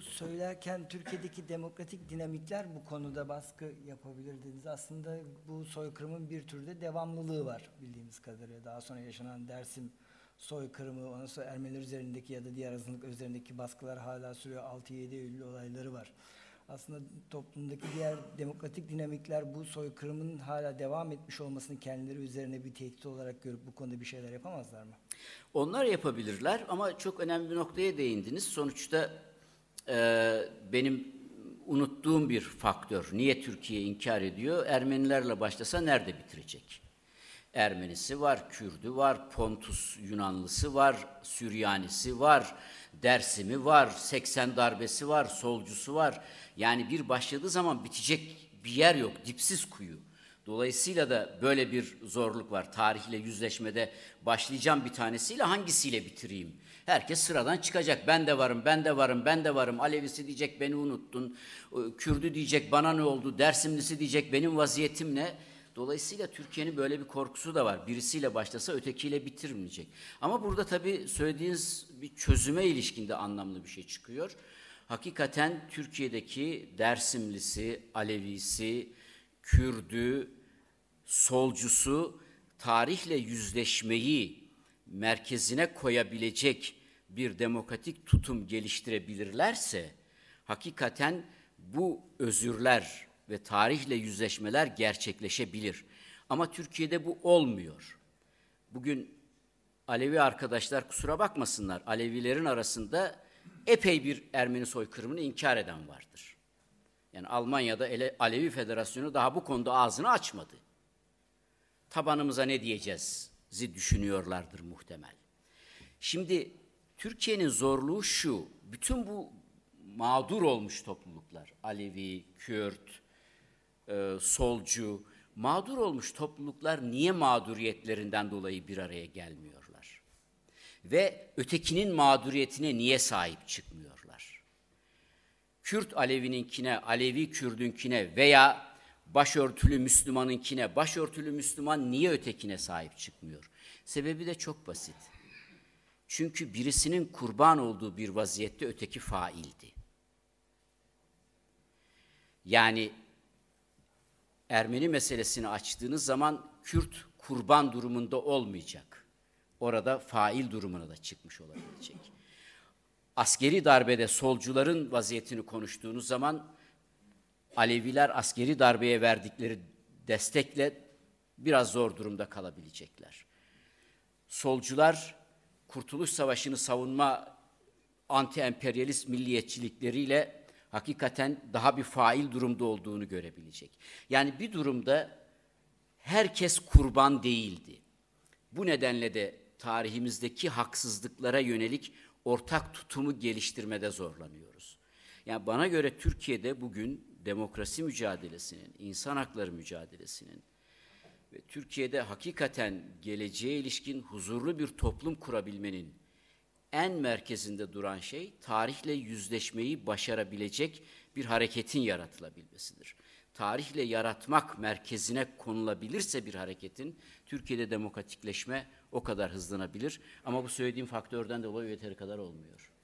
söylerken Türkiye'deki demokratik dinamikler bu konuda baskı yapabilir dediniz. Aslında bu soykırımın bir türde devamlılığı var bildiğimiz kadarıyla. Daha sonra yaşanan Dersim soykırımı, ondan sonra Ermeniler üzerindeki ya da diğer azınlık üzerindeki baskılar hala sürüyor. 6-7 Eylül olayları var. Aslında toplumdaki diğer demokratik dinamikler bu soykırımın hala devam etmiş olmasını kendileri üzerine bir tehdit olarak görüp bu konuda bir şeyler yapamazlar mı? Onlar yapabilirler ama çok önemli bir noktaya değindiniz. Sonuçta e, benim unuttuğum bir faktör. Niye Türkiye inkar ediyor? Ermenilerle başlasa nerede bitirecek? Ermenisi var, Kürdü var, Pontus Yunanlısı var, Süryanisi var, Dersimi var, 80 darbesi var, solcusu var. Yani bir başladığı zaman bitecek bir yer yok, dipsiz kuyu. Dolayısıyla da böyle bir zorluk var. Tarihle yüzleşmede başlayacağım bir tanesiyle hangisiyle bitireyim? Herkes sıradan çıkacak. Ben de varım, ben de varım, ben de varım. Alevisi diyecek beni unuttun. Kürdü diyecek bana ne oldu? Dersimlisi diyecek benim vaziyetim ne? Dolayısıyla Türkiye'nin böyle bir korkusu da var. Birisiyle başlasa ötekiyle bitirmeyecek. Ama burada tabii söylediğiniz bir çözüme ilişkinde anlamlı bir şey çıkıyor. Hakikaten Türkiye'deki Dersimlisi, Alevisi, Kürdü, solcusu tarihle yüzleşmeyi merkezine koyabilecek bir demokratik tutum geliştirebilirlerse hakikaten bu özürler ve tarihle yüzleşmeler gerçekleşebilir. Ama Türkiye'de bu olmuyor. Bugün Alevi arkadaşlar kusura bakmasınlar. Alevilerin arasında epey bir Ermeni soykırımını inkar eden vardır. Yani Almanya'da Alevi Federasyonu daha bu konuda ağzını açmadı. Tabanımıza ne diyeceğiz? Zi düşünüyorlardır muhtemel. Şimdi Türkiye'nin zorluğu şu, bütün bu mağdur olmuş topluluklar, Alevi, Kürt, e, solcu, mağdur olmuş topluluklar niye mağduriyetlerinden dolayı bir araya gelmiyorlar? Ve ötekinin mağduriyetine niye sahip çıkmıyorlar? Kürt Alevininkine, Alevi Kürdünkine veya başörtülü Müslümanınkine, başörtülü Müslüman niye ötekine sahip çıkmıyor? Sebebi de çok basit. Çünkü birisinin kurban olduğu bir vaziyette öteki faildi. Yani Ermeni meselesini açtığınız zaman Kürt kurban durumunda olmayacak. Orada fail durumuna da çıkmış olabilecek. Askeri darbede solcuların vaziyetini konuştuğunuz zaman Aleviler askeri darbeye verdikleri destekle biraz zor durumda kalabilecekler. Solcular Kurtuluş Savaşı'nı savunma anti-emperyalist milliyetçilikleriyle hakikaten daha bir fail durumda olduğunu görebilecek. Yani bir durumda herkes kurban değildi. Bu nedenle de tarihimizdeki haksızlıklara yönelik ortak tutumu geliştirmede zorlanıyoruz. Yani bana göre Türkiye'de bugün demokrasi mücadelesinin, insan hakları mücadelesinin ve Türkiye'de hakikaten geleceğe ilişkin huzurlu bir toplum kurabilmenin en merkezinde duran şey tarihle yüzleşmeyi başarabilecek bir hareketin yaratılabilmesidir. Tarihle yaratmak merkezine konulabilirse bir hareketin Türkiye'de demokratikleşme o kadar hızlanabilir ama bu söylediğim faktörden dolayı yeteri kadar olmuyor.